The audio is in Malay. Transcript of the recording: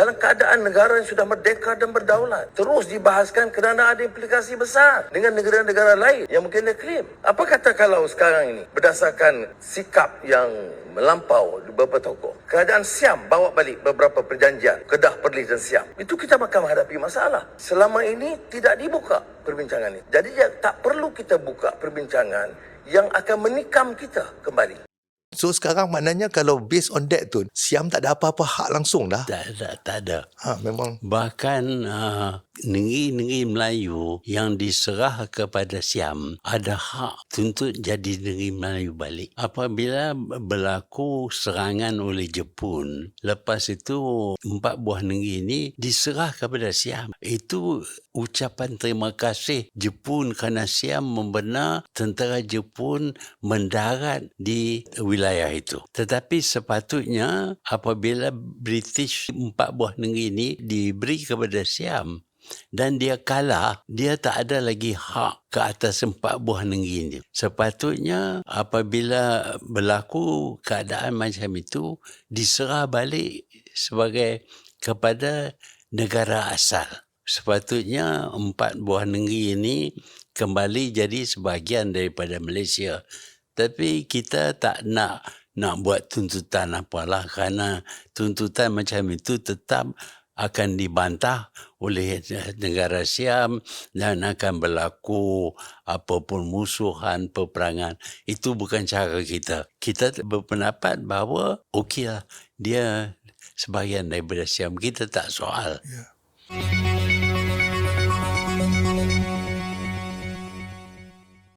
dalam keadaan negara yang sudah merdeka dan berdaulat terus dibahaskan kerana ada implikasi besar dengan negara-negara lain yang mungkin dia klaim. Apa kata kalau sekarang ini berdasarkan sikap yang melampau beberapa tokoh. Kerajaan Siam bawa balik beberapa perjanjian Kedah, Perlis dan Siam. Itu kita akan menghadapi masalah. Selama ini tidak dibuka perbincangan ini. Jadi ya, tak perlu kita buka perbincangan yang akan menikam kita kembali. So sekarang maknanya kalau based on that tu, Siam tak ada apa-apa hak langsung dah. Tak ada, tak ada. Ha, memang Bahkan uh, negeri-negeri Melayu yang diserah kepada Siam ada hak tuntut jadi negeri Melayu balik. Apabila berlaku serangan oleh Jepun, lepas itu empat buah negeri ini diserah kepada Siam. Itu ucapan terima kasih Jepun kerana Siam membenar tentera Jepun mendarat di wilayah itu. Tetapi sepatutnya apabila British empat buah negeri ini diberi kepada Siam dan dia kalah, dia tak ada lagi hak ke atas empat buah negeri ini. Sepatutnya apabila berlaku keadaan macam itu, diserah balik sebagai kepada negara asal. Sepatutnya empat buah negeri ini kembali jadi sebahagian daripada Malaysia. Tapi kita tak nak nak buat tuntutan apalah kerana tuntutan macam itu tetap akan dibantah oleh negara Siam dan akan berlaku apapun musuhan, peperangan. Itu bukan cara kita. Kita berpendapat bahawa okeylah dia sebahagian daripada Siam. Kita tak soal. Ya.